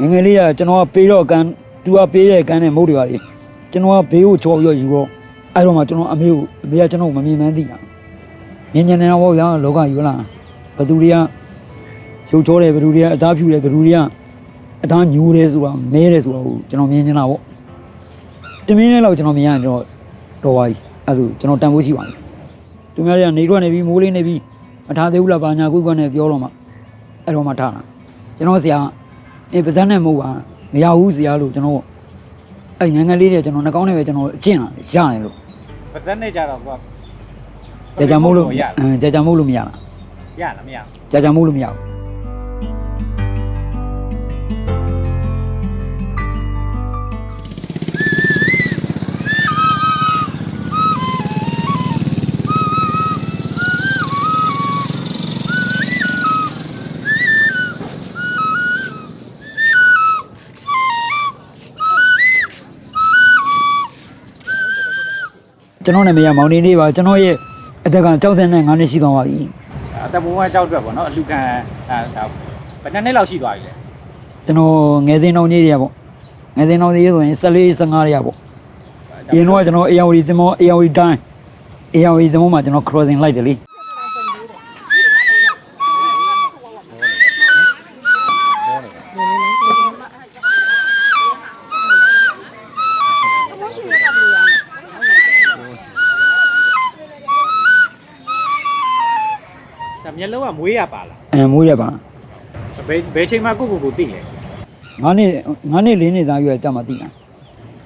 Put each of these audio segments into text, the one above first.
ငယ်ငယ်လေးကကျွန်တော်ကပေးတော့ကန်သူကပေးတဲ့ကန်နဲ့မုတ်တွေပါလေကျွန်တော်ကဘေးကိုချော်ပြီးတော့ယူတော့အဲ့တော့မှကျွန်တော်အမေကိုအမေကကျွန်တော်ကိုမမြင်မှန်းသိတာမြင်ညံနေတာပေါ့ဗျာလောကယူလားဘသူတွေကရုပ်ချောတယ်ဘသူတွေကအသားဖြူတယ်ဘသူတွေကအသားညိုးတယ်ဆိုတာမဲတယ်ဆိုတာကိုကျွန်တော်မြင်နေတာပေါ့တမင်းလေးတော့ကျွန်တော်မြင်ရတယ်တော့တော်ပါပြီအဲ့ဒါဆိုကျွန်တော်တန်ဖိုးရှိပါပြီသူများတွေကနေထွက်နေပြီမိုးလေးနေပြီမထားသေးဘူးလားဘာညာကွကွနဲ့ပြောတော့မှအဲ့တော့မှထားတာကျွန်တော်ဆရာ အေးပါဇက်နဲ့မဟုတ်ပါမရဘူးဆရာလို့ကျွန်တော်အဲ့ငယ်ငယ်လေးတွေကျွန်တော်နှကောင်းနဲ့ပဲကျွန်တော်အကျင့်လာရတယ်လို့ပဇက်နဲ့ကြတော့ကွာကြာကြာမို့လို့ရအင်းကြာကြာမို့လို့မရတာရလားမရဘူးကြာကြာမို့လို့မရဘူး ကျွန်တော်နာမည်ကမောင်နေလေးပါကျွန်တော်ရဲ့အသက်က65နှစ်ရှိသွားပါပြီအသက်ဘုံကကြောက်အတွက်ပေါ့နော်အလူခံအဲဒါဘယ်နှစ်နှစ်လောက်ရှိသွားပြီလဲကျွန်တော်ငယ်စဉ်တောင်ကြီးတွေကပေါ့ငယ်စဉ်တောင်ကြီးဆိုရင်14 15တွေကပေါ့ဒီတော့ကျွန်တော်အေယာဝတီသင်္ဘောအေယာဝတီတိုင်းအေယာဝတီသင်္ဘောမှာကျွန်တော် crossing လိုက်တယ်လေ က်လုံးကမွေးရပါလားအဲမိုးရပါဘယ်ဘယ်ချိန်မှကိုကိုကိုသိလဲငါးနှစ်ငါးနှစ်လေးနှစ်သားရွယ်တက်မှသိတာ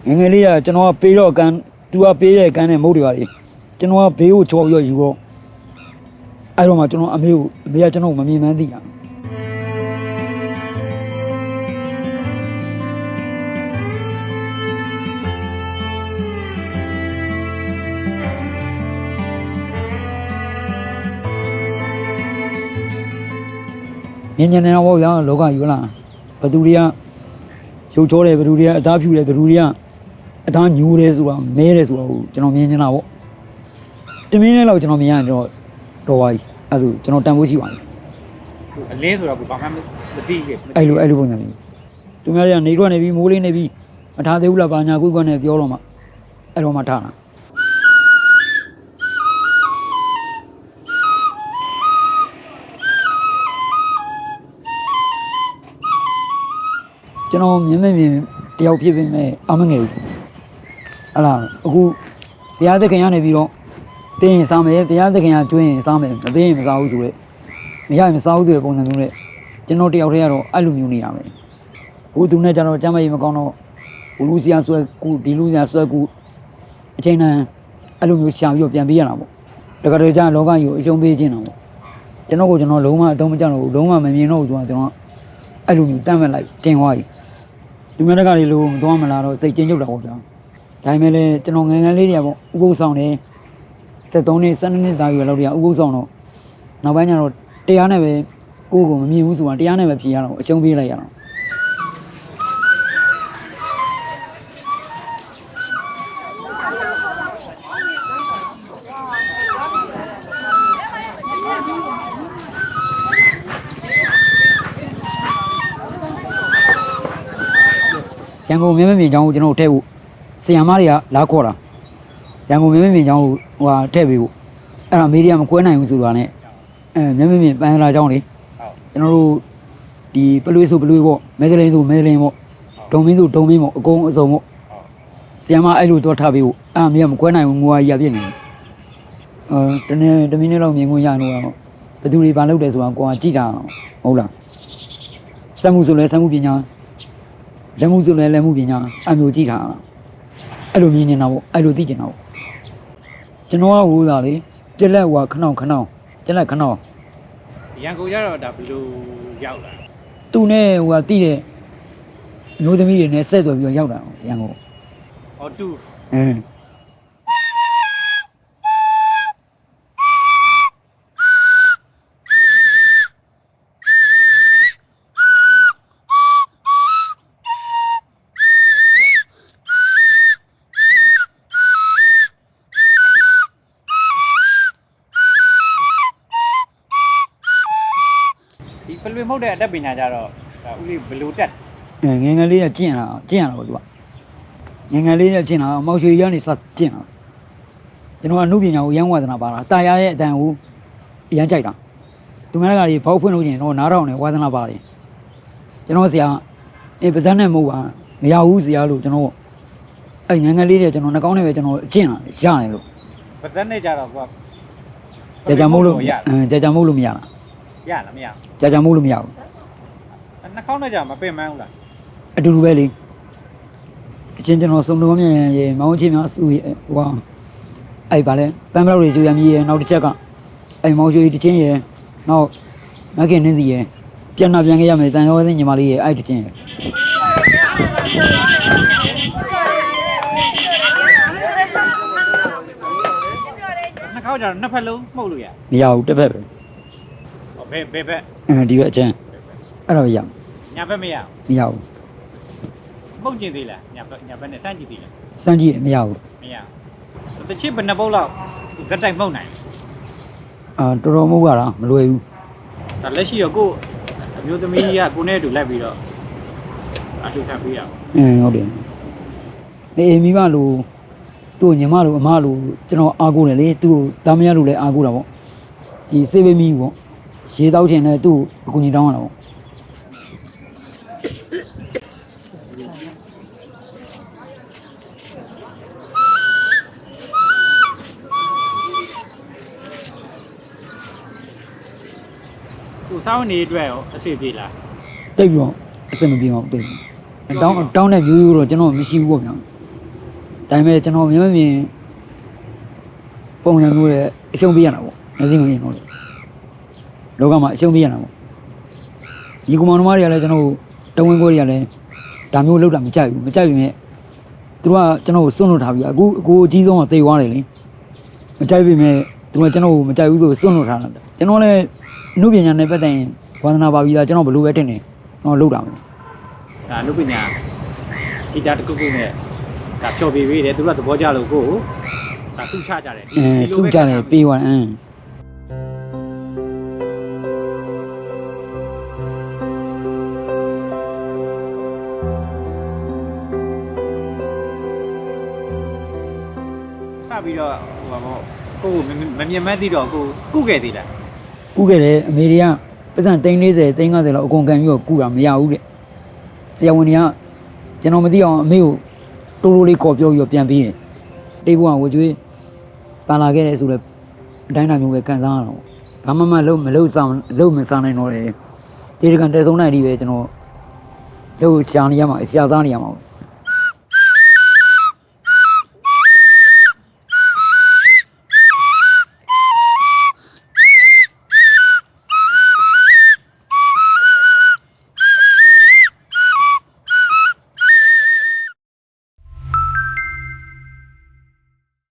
ငယ်ငယ်လေးကကျွန်တော်ကပေးတော့ကန်သူကပေးတဲ့ကန်နဲ့မုတ်တွေပါလေကျွန်တော်ကဘေးကိုချော်ပြီးတော့ယူတော့အဲ့တော့မှကျွန်တော်အမေကိုအမေကကျွန်တော်ကိုမမြင်မှန်းသိတာ မြင်ညံနေတာပေါ့ဗျာလောကယူလားဘသူတွေကရုပ်ချောတယ်ဘသူတွေကအသားဖြူတယ်ဘသူတွေကအသားညိုးတယ်ဆိုတာမဲတယ်ဆိုတာကိုကျွန်တော်မြင်နေတာပေါ့တမင်းလေးတော့ကျွန်တော်မြင်ရတယ်တော့တော်ပါပြီအဲ့ဒါဆိုကျွန်တော်တန်ဖိုးရှိပါပြီအလင်းဆိုတော့ကိုဘာမှမသိခဲ့အဲ့လိုအဲ့လိုပုံစံမျိုးသူများတွေကနေထွက်နေပြီမိုးလေးနေပြီမထားသေးဘူးလားဘာညာကွကွနဲ့ပြောတော့မှအဲ့တော့မှထားတာ ကျွန်တော်မြင်မြင်မြင်တယောက်ဖြစ်ပေမဲ့အမငယ်ဘူးဟလာအခုဘုရားသခင်ကနေပြီးတော့တင်းရင်စားမယ်ဘုရားသခင်ကကျွင်းရင်စားမယ်မသိရင်မစားဘူးဆိုတော့မရရင်မစားဘူးဆိုတဲ့ပုံစံမျိုးနဲ့ကျွန်တော်တယောက်တည်းကတော့အဲ့လိုမျိုးနေရမယ်ဟိုသူနဲ့ကျတော့ကျမ်းမကြီးမကောင်းတော့ဟိုလူစရာဆွဲကူဒီလူစရာဆွဲကူအချိန်တန်အဲ့လိုမျိုးရှာပြီးတော့ပြန်ပေးရတာပေါ့တကယ်တော့ကြာလောကကြီးကိုအရှုံးပေးခြင်းတာပေါ့ကျွန်တော်ကိုကျွန်တော်လုံးဝအတုံးမကြတော့ဘူးလုံးဝမမြင်တော့ဘူးကျွန်တော်ကျွန်တော်အဲ့လိုမျိုးတတ်မဲ့လိုက်တင်သွားပြီ ဒီမဲ့တကလေးလို့မသွားမလားတော့စိတ်ကျဉ်ကျုပ်တာပေါ့ဗျာဒါပေမဲ့လည်းကျွန်တော်ငယ်ငယ်လေးတွေကပေါ့ဥပုသ်ဆောင်တယ်73နှစ်12နှစ်သားရွယ်လောက်တွေကဥပုသ်ဆောင်တော့နောက်ပိုင်းကျတော့တရားနဲ့ပဲကိုယ့်ကိုမမြင်ဘူးဆိုတာတရားနဲ့ပဲဖြေရတော့အရှုံးပေးလိုက်ရတော့ ရန်ကုန်မြင်းမမြင်ချောင်းကိုကျွန်တော်တို့ထည့်ဖို့ဆီယမ်မတွေကလာခေါ်တာရန်ကုန်မြင်းမမြင်ချောင်းကိုဟိုဟာထည့်ပေးဖို့အဲ့ဒါမီဒီယာမကွဲနိုင်ဘူးဆိုတာနဲ့အဲမြင်းမမြင်ပန်းလာချောင်းလေဟုတ်ကျွန်တော်တို့ဒီပလွေးဆိုပလွေးပေါ့မဲကလင်းဆိုမဲကလင်းပေါ့ဒုံမင်းဆိုဒုံမင်းပေါ့အကုန်အစုံပေါ့ဆီယမ်မအဲ့လိုတော့ထားပေးဖို့အဲ့ဒါမီဒီယာမကွဲနိုင်ဘူးငွာကြီးရပြည့်နေတယ်အဲတနေ့တမင်းနေ့လောက်မြင်ခွင့်ရလို့တော့ဘယ်သူတွေဘာလုပ်တယ်ဆိုတာကိုကကြည့်တာဟုတ်လားစက်မှုဆိုလဲစက်မှုပညာ လက်မှုဆိုလဲလက်မှုပညာအမျိုးကြည့်တာအဲ့လိုမြင်နေတာပေါ့အဲ့လိုသိကျင်တာပေါ့ကျွန်တော်ကဟိုးတာလေကြက်လက်ဟိုကခဏခဏကြက်လက်ခဏရန်ကုန်ကျတော့ဒါဘယ်လိုရောက်လာသူနဲ့ဟိုကတိတဲ့မျိုးသမီးတွေနဲ့ဆက်သွယ်ပြီးတော့ရောက်တာရန်ကုန်ဟောတူအင်း ဒီပလွေမဟုတ်တဲ့အတက်ပညာကျတော့ဒါဦးလေးဘယ်လိုတက်အဲငယ်ငယ်လေးကကျင့်လာကျင့်လာတော့သူကငယ်ငယ်လေးကကျင့်လာမောက်ရွှေကြီးကနေစကျင့်လာကျွန်တော်ကအမှုပညာကိုရမ်းဝါသနာပါတာတာရရဲ့အတန်ကိုအရမ်းကြိုက်တာသူများကကြီးဖောက်ဖွင့်လို့ကျင်တော့နားထောင်နေဝါသနာပါတယ်ကျွန်တော်ဆရာအေးပါဇက်နဲ့မဟုတ်ပါမရဘူးဆရာလို့ကျွန်တော်အဲ့ငယ်ငယ်လေးတွေကျွန်တော်နှကောင်းနဲ့ပဲကျွန်တော်အကျင့်လာရတယ်လို့ပသက်နဲ့ကြတော့ကွာကြာကြာမဟုတ်လို့ရအင်းကြာကြာမဟုတ်လို့မရတာ ရလားမရကြာကြာမဟုတ်လို့မရဘူးနှာခေါင်းနဲ့ကြမပင်မန်းဘူးလားအတူတူပဲလေအချင်းကျွန်တော်စုံလုံးမြန်ရေမောင်းချင်းများစုရေဟိုအဲ့ဗာလဲပန်းမလောက်တွေကြိုရမြည်ရေနောက်တစ်ချက်ကအဲ့မောင်းရွှေတစ်ချင်းရေနောက်မခင်နင်းစီရေပြန်လာပြန်ခဲ့ရမယ်တန်ရောစင်းညီမလေးရေအဲ့တစ်ချင်းရေနှာခေါင်းကြတော့နှစ်ဖက်လုံးမှုတ်လို့ရမရဘူးတစ်ဖက်ပဲဟော ဘယ်ဘယ်ဘက်အဲဒီဘက်အချင်းအဲ့တော့ရမညာဘက်မရမရဘူးမှုတ်ကျင်သေးလားညာဘက်ညာဘက်နဲ့စမ်းကြည့်သေးလားစမ်းကြည့်မရဘူးမရဘူးတစ်ချစ်ဘယ်နှပုတ်လောက်ဇက်တိုက်မှုတ်နိုင်အာတော်တော်မဟုတ်တာမလွယ်ဘူးဒါလက်ရှိတော့ကို့အမျိုးသမီးကကိုနဲ့အတူလိုက်ပြီးတော့အတူခံပေးရအောင်အင်းဟုတ်တယ်နေအိမ်မိဘလိုသူ့ညီမလိုအမလိုကျွန်တော်အားကိုးတယ်လေသူ့တာမရလိုလည်းအားကိုးတာပေါ့ဒီစေးပေးမိပေါ့ ရေတောက်ချင်တဲ့သူ့အကူကြီးတောင်းရတာပေါ့ကိုစောင်းနေအတွက်ရောအစီပြေလားတိတ်ပြီးတော့အဆင်မပြေအောင်တိတ်ပြီးတောင်းတောင်းတဲ့မျိုးရိုးတော့ကျွန်တော်မရှိဘူးပေါ့ဗျာဒါပေမဲ့ကျွန်တော်မြင်မမြင်ပုံစံမျိုးရဲ့အရှုံးပေးရတာပေါ့မသိမမြင်တော့ လေလောကမှာအရှုံးပေးရတာပေါ့ဒီကောင်မတော်မတွေကလည်းကျွန်တော်တဝင်းကိုတွေကလည်းဒါမျိုးလောက်တာမကြိုက်ဘူးမကြိုက်ပြီမဲ့သူတို့ကကျွန်တော်ကိုစွန့်လွတ်ထားပြီးအခုအခုအကြီးဆုံးကတေသွားတယ်လေမကြိုက်ပြီမဲ့သူကကျွန်တော်ကိုမကြိုက်ဘူးဆိုစွန့်လွတ်ထားတာကျွန်တော်လည်းအမှုပညာနဲ့ပတ်သက်ရင်ဝါသနာပါပြီးသားကျွန်တော်ဘယ်လိုပဲတင်နေကျွန်တော်လုပ်တာမယ်ဒါလူပညာဂီတတစ်ခုခုနဲ့ဒါဖြော်ပြပေးတယ်သူတို့ကသဘောကျလို့ကိုကိုဒါစုချကြတယ်အဲစုကြတယ်ပေးသွားတယ်အင်း စပြီးတော့ဟိုပါပေါ့ကိုကိုမမြင်မသိတော့ကိုကုခဲ့သေးလားကူးခဲ့တယ်အမေတွေကပတ်စံ340 350လောက်အကုန်ကန်ပြီးတော့ကူးတာမရဘူးတဲ့ဆရာဝန်တွေကကျွန်တော်မသိအောင်အမေကိုတိုးတိုးလေးခေါ်ပြောပြီးတော့ပြန်ပြီးတယ်တိတ်ဘုံကဝကြွေးပန်လာခဲ့တယ်ဆိုတော့အတိုင်းအတာမျိုးပဲကန်စားရတော့ဘာမှမလုံးမလုံးဆောင်လုံးမစားနိုင်တော့တယ်ဒီတကန်တဲဆုံးနိုင်ဒီပဲကျွန်တော်လုံးချာနေရမှာရှားစားနေရမှာပေါ့